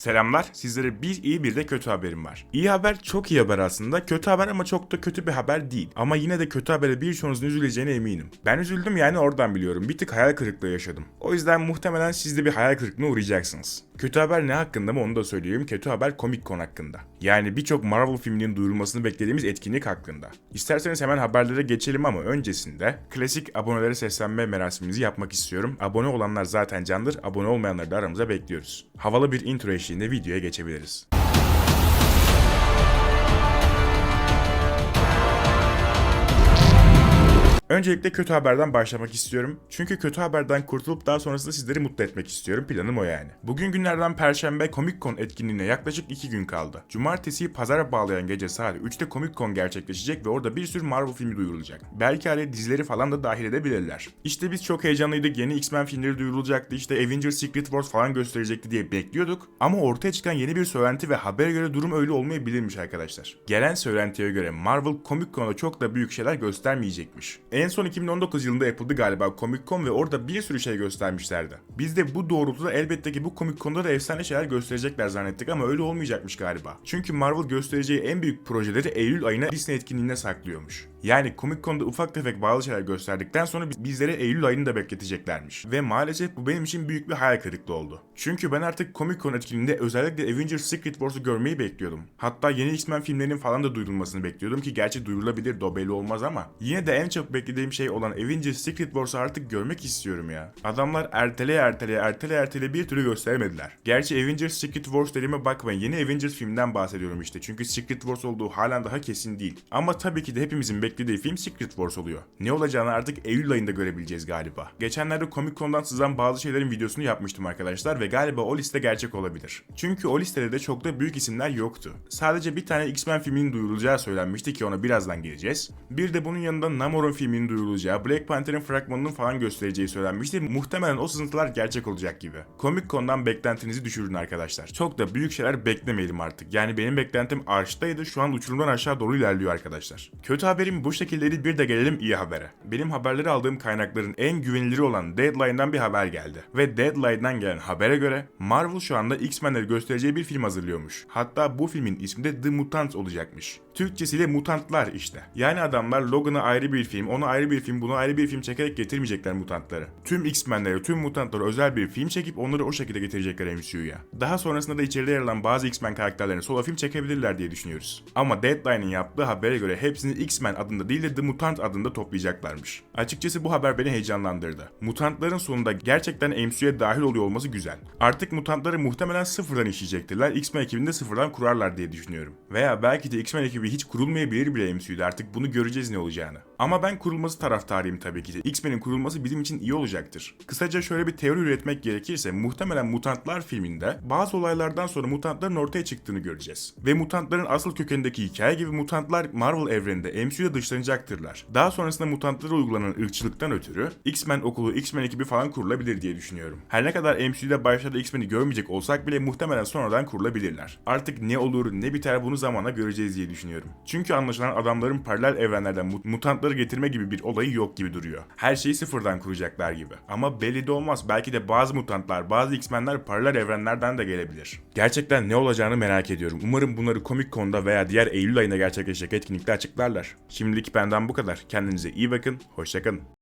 Selamlar. Sizlere bir iyi bir de kötü haberim var. İyi haber çok iyi haber aslında. Kötü haber ama çok da kötü bir haber değil. Ama yine de kötü habere birçoğunuzun üzüleceğine eminim. Ben üzüldüm yani oradan biliyorum. Bir tık hayal kırıklığı yaşadım. O yüzden muhtemelen siz de bir hayal kırıklığına uğrayacaksınız. Kötü haber ne hakkında mı onu da söyleyeyim. Kötü haber Comic Con hakkında. Yani birçok Marvel filminin duyurulmasını beklediğimiz etkinlik hakkında. İsterseniz hemen haberlere geçelim ama öncesinde klasik abonelere seslenme merasimimizi yapmak istiyorum. Abone olanlar zaten candır, abone olmayanları da aramıza bekliyoruz. Havalı bir intro eşliğinde videoya geçebiliriz. Öncelikle kötü haberden başlamak istiyorum. Çünkü kötü haberden kurtulup daha sonrasında sizleri mutlu etmek istiyorum. Planım o yani. Bugün günlerden Perşembe Comic Con etkinliğine yaklaşık 2 gün kaldı. Cumartesiyi pazara bağlayan gece saat 3'te Comic Con gerçekleşecek ve orada bir sürü Marvel filmi duyurulacak. Belki araya dizileri falan da dahil edebilirler. İşte biz çok heyecanlıydık. Yeni X-Men filmleri duyurulacaktı. İşte Avengers Secret Wars falan gösterecekti diye bekliyorduk. Ama ortaya çıkan yeni bir söylenti ve habere göre durum öyle olmayabilirmiş arkadaşlar. Gelen söylentiye göre Marvel Comic Con'da çok da büyük şeyler göstermeyecekmiş. En son 2019 yılında yapıldı galiba Comic Con ve orada bir sürü şey göstermişlerdi. Biz de bu doğrultuda elbette ki bu Comic Con'da da efsane şeyler gösterecekler zannettik ama öyle olmayacakmış galiba. Çünkü Marvel göstereceği en büyük projeleri Eylül ayına Disney etkinliğine saklıyormuş. Yani Comic Con'da ufak tefek bazı şeyler gösterdikten sonra biz- bizlere Eylül ayını da bekleteceklermiş. Ve maalesef bu benim için büyük bir hayal kırıklığı oldu. Çünkü ben artık Comic Con etkinliğinde özellikle Avengers Secret Wars'u görmeyi bekliyordum. Hatta yeni X-Men filmlerinin falan da duyurulmasını bekliyordum ki gerçi duyurulabilir o belli olmaz ama yine de en çok beklediğim şey olan Avengers Secret Wars'u artık görmek istiyorum ya. Adamlar erteleye erteleye erteleye erteleye bir türlü gösteremediler. Gerçi Avengers Secret Wars dediğime bakmayın yeni Avengers filmden bahsediyorum işte çünkü Secret Wars olduğu halen daha kesin değil. Ama tabii ki de hepimizin beklediği film Secret Wars oluyor. Ne olacağını artık Eylül ayında görebileceğiz galiba. Geçenlerde Comic Con'dan sızan bazı şeylerin videosunu yapmıştım arkadaşlar ve galiba o liste gerçek olabilir. Çünkü o listede de çok da büyük isimler yoktu. Sadece bir tane X-Men filminin duyurulacağı söylenmişti ki ona birazdan geleceğiz. Bir de bunun yanında Namor'un filminin duyurulacağı, Black Panther'ın fragmanının falan göstereceği söylenmişti. Muhtemelen o sızıntılar gerçek olacak gibi. Comic Con'dan beklentinizi düşürün arkadaşlar. Çok da büyük şeyler beklemeyelim artık. Yani benim beklentim arştaydı şu an uçurumdan aşağı doğru ilerliyor arkadaşlar. Kötü haberim bu şekildeydi bir de gelelim iyi habere. Benim haberleri aldığım kaynakların en güveniliri olan Deadline'dan bir haber geldi. Ve Deadline'dan gelen habere göre Marvel şu anda X-Men'leri göstereceği bir film hazırlıyormuş. Hatta bu filmin ismi de The Mutants olacakmış. Türkçesiyle mutantlar işte. Yani adamlar Logan'a ayrı bir film, ona ayrı bir film, buna ayrı bir film çekerek getirmeyecekler mutantları. Tüm X-Men'lere, tüm mutantlara özel bir film çekip onları o şekilde getirecekler MCU'ya. Daha sonrasında da içeride yer alan bazı X-Men karakterlerine solo film çekebilirler diye düşünüyoruz. Ama Deadline'in yaptığı habere göre hepsini X-Men adında değil de The Mutant adında toplayacaklarmış. Açıkçası bu haber beni heyecanlandırdı. Mutantların sonunda gerçekten MCU'ya dahil oluyor olması güzel. Artık mutantları muhtemelen sıfırdan işleyecektirler. X-Men ekibini de sıfırdan kurarlar diye düşünüyorum. Veya belki de X-Men ekibi hiç kurulmayabilir bile MCU'da artık bunu göreceğiz ne olacağını. Ama ben kurulması taraftarıyım tabii ki de. X-Men'in kurulması bizim için iyi olacaktır. Kısaca şöyle bir teori üretmek gerekirse muhtemelen Mutantlar filminde bazı olaylardan sonra mutantların ortaya çıktığını göreceğiz. Ve mutantların asıl kökenindeki hikaye gibi mutantlar Marvel evreninde MCU'da dışlanacaktırlar. Daha sonrasında mutantlara uygulanan ırkçılıktan ötürü X-Men okulu, X-Men ekibi falan kurulabilir diye düşünüyorum. Her ne kadar MCU'da başlarda X-Men'i görmeyecek olsak bile muhtemelen sonradan kurulabilirler. Artık ne olur ne biter bunu zamanla göreceğiz diye düşünüyorum. Çünkü anlaşılan adamların paralel evrenlerden mut- mutantları getirme gibi bir olayı yok gibi duruyor. Her şeyi sıfırdan kuracaklar gibi. Ama belli de olmaz. Belki de bazı mutantlar, bazı X-Men'ler paralel evrenlerden de gelebilir. Gerçekten ne olacağını merak ediyorum. Umarım bunları Comic Con'da veya diğer Eylül ayında gerçekleşecek etkinlikte açıklarlar. Şimdilik benden bu kadar. Kendinize iyi bakın. Hoşçakalın.